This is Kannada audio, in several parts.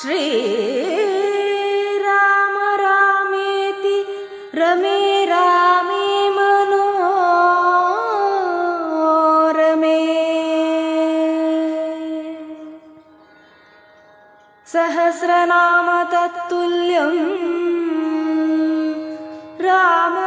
श्रीराम रामेति रमे रामे मनोरमे। सहस्रनाम तत्तुल्यं रामनाम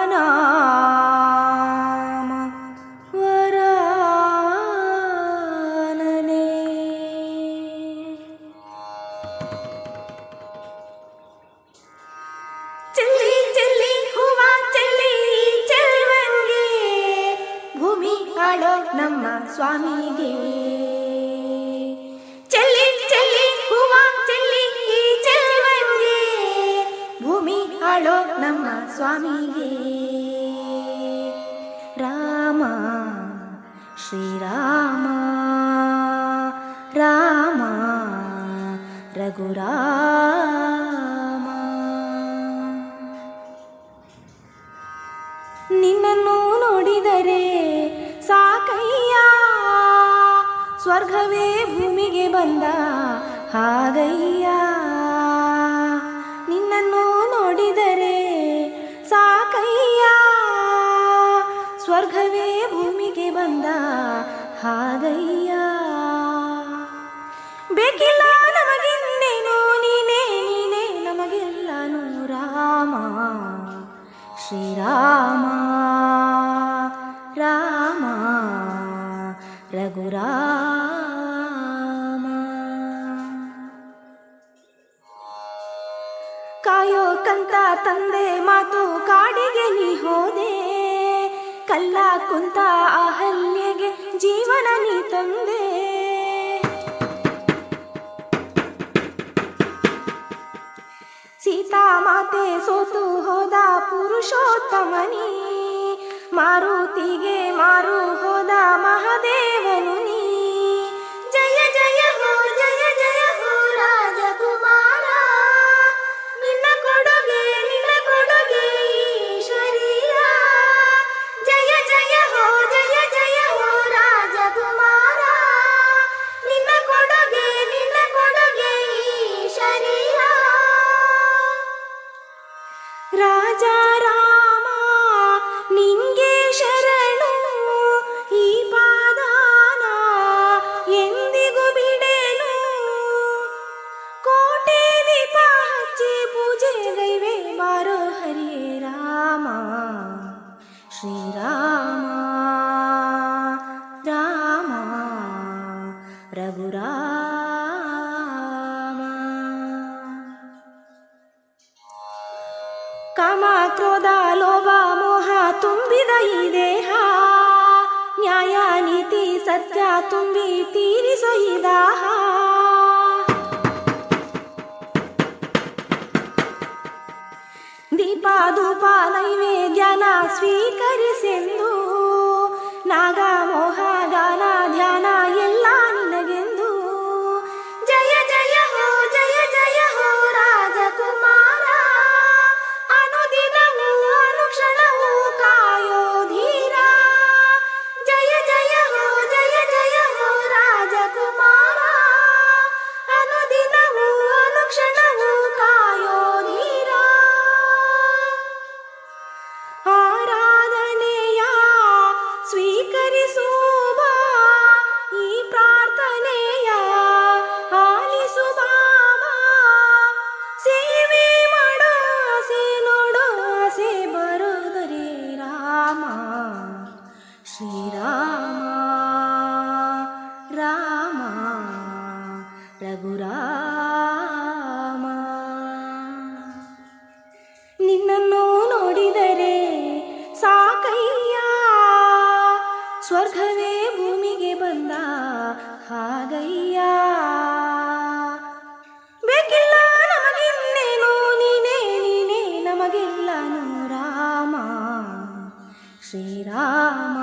ಆಳೋ ನಮ್ಮ ಸ್ವಾಮಿಗೆ. ಚೆಲ್ಲಿ ಚೆಲ್ಲಿ, ಹೂವ ಚೆಲ್ಲಿ ಚೆಲ್ವಂಗೆ ಭೂಮಿ ಆಳೋ ನಮ್ಮ ಸ್ವಾಮಿಗೆ. ರಾಮ, ಶ್ರೀರಾಮ, ರಾಮ, ರಘುರಾಮ. ನಿನ್ನನ್ನು ನೋಡಿದರೆ ಸ್ವರ್ಗವೇ ಭೂಮಿಗೆ ಬಂದ ಹಾಗಯ್ಯ. ನಿನ್ನನ್ನು ನೋಡಿದರೆ ಸಾಕಯ್ಯ. ಸ್ವರ್ಗವೇ ಭೂಮಿಗೆ ಬಂದ ಹಾಗಯ್ಯ. ಕಾಯೋ ಕಂತ ತಂದೆ ಮಾತು ಕಾಡಿಗೆ ನೀ ಹೋದೆ. ಕಲ್ಲ ಕುಂತ ಅಹಲ್ಯೆಗೆ ಜೀವನ ನೀ ತಂದೆ. ಸೀತಾ ಮಾತೆ ಸೋತು ಹೋದ ಪುರುಷೋತ್ತಮನಿ. ಮಾರುತಿಗೆ ಮಾರು ಹೋದ ಮಹಾದೇವನು ರಘುರಾಮ ಕಾಮ ಕ್ರೋಧ ಲೋಭ ಮೋಹ ತುಂಬಿದ ಈ ದೇಹ ನ್ಯಾಯ ನೀತಿ ಸತ್ಯ ತುಂಬಿ ತೀರಿಸೋ ಈ ದಾಹ ದೀಪ ಧೂಪ ನೈವೇದ್ಯನ ಸ್ವೀಕರಿಸೆಂದು ನಾಗ ಅಯ್ಯ ಸ್ವರ್ಗವೇ ಭೂಮಿಗೆ ಬಂದ ಹಾಗಯ್ಯ. ಬೇಕಿಲ್ಲ ನಮಗಿನ್ನೇನು ನೀನೇ ನೀನೇ ನಮಗೆಲ್ಲ ರಾಮ ಶ್ರೀರಾಮ.